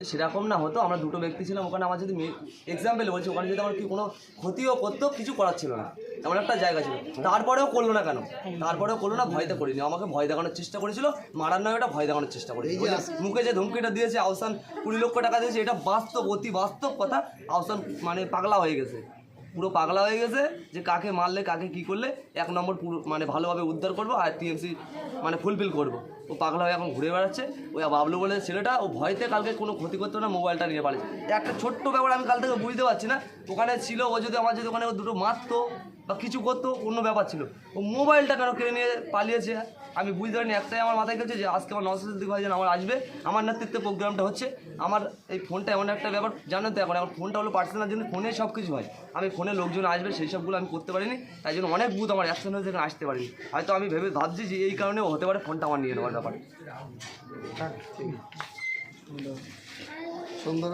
সেরকম না হতো আমরা দুটো ব্যক্তি ছিলাম ওখানে আমার যদি এক্সাম্পল বলছি ওখানে যদি আমার কি কোনো ক্ষতিও করতো কিছু করার ছিল না। এমন একটা জায়গা ছিল। তারপরেও করল না কেন? তারপরেও করল না ভয়তে করিনি আমাকে ভয় দেখানোর চেষ্টা করেছিল মারার নয় ওটা ভয় দেখানোর চেষ্টা যে মুখে যে ধমকিটা দিয়েছে আহসান কুড়ি লক্ষ টাকা দিয়েছে এটা বাস্তব অতি বাস্তব কথা। আহসান মানে পাগলা হয়ে গেছে। পুরো পাগলা হয়ে গেছে যে কাকে মারলে কাকে কি করলে এক নম্বর পুরো মানে ভালোভাবে উদ্ধার করব আর টিএমসি মানে ফুলফিল করব। ও পাগলা হয়ে এখন ঘুরে বেড়াচ্ছে। ওই বাবলু বলে, ছেলেটা, ও ভয়তে কালকে কোনো ক্ষতি করতো না মোবাইলটা নিয়ে পালিয়েছে। একটা ছোট্ট ব্যাপার আমি কাল থেকে বুঝতে পারছি না। ওখানে ছিল, ও যদি আমার যদি ওখানে ও দুটো মারতো বা কিছু করতো, অন্য ব্যাপার ছিল। ও মোবাইলটা কেন কিনে নিয়ে পালিয়েছে? আমি বুঝতে পারিনি, একটাই আমার মাথায় গেছে যে আজকে আমার দিকে ভাইজান আমার আসবে। আমার নেতৃত্বে প্রোগ্রামটা হচ্ছে। আমার এই ফোনটা এমন একটা ব্যাপার, জানেন তো এখন এখন ফোনটা হলো পার্সোনাল জন্য ফোনে সব কিছু হয়। আমি ফোনে লোকজন আসবে, সেই সবগুলো আমি করতে পারিনি। তাই জন্য অনেক বুথ আমার অ্যাকশন হয়েছে, এখানে আসতে পারিনি। হয়তো আমি ভেবে ভাবছি যে এই কারণেও হতে পারে ফোনটা আমার নিয়ে নেওয়ার ব্যাপারে। সুন্দর